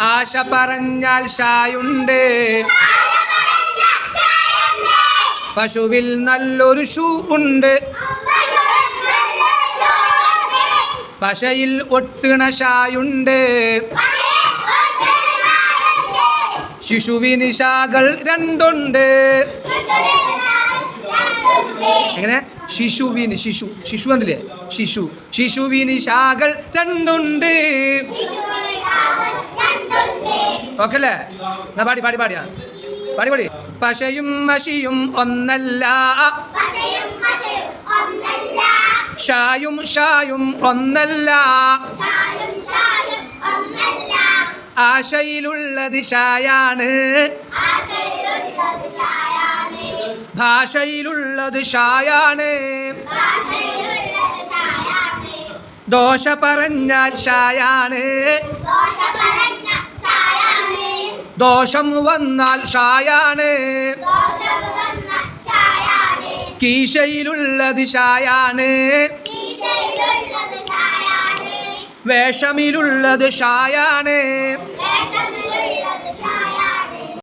ആശ പറഞ്ഞാൽ ഷായുണ്ട് പശുവിൽ നല്ലൊരു ഷൂ ഉണ്ട്. പശയിൽ ഒട്ടിണ ഷായുണ്ട് ശിശുവിന് ശാകൾ രണ്ടുണ്ട്. എങ്ങനെ? ശിശുവിന് ശിശു. ശിശു കണ്ടില്ലേ? ശിശു. ശിശുവിന് ശാകൾ രണ്ടുണ്ട്. ഓക്കെ അല്ലേ എന്നാ പാടി പാടി പാടിയാ. പാടി പാടി. പശയും മഷിയും ഒന്നല്ല. ഷായും ഷായും ഒന്നല്ല. ആശയിലുള്ളത് ഷായാണ്. ഭാഷയിലുള്ളത് ഷായാണ്. ദോഷ പറഞ്ഞാൽ ഷായാണ്. ദോഷം വന്നാൽ ഷായാണ്. കീശയിലുള്ളത് ഷായാണ്. വേഷമിലുള്ളത് ഷായാണ്.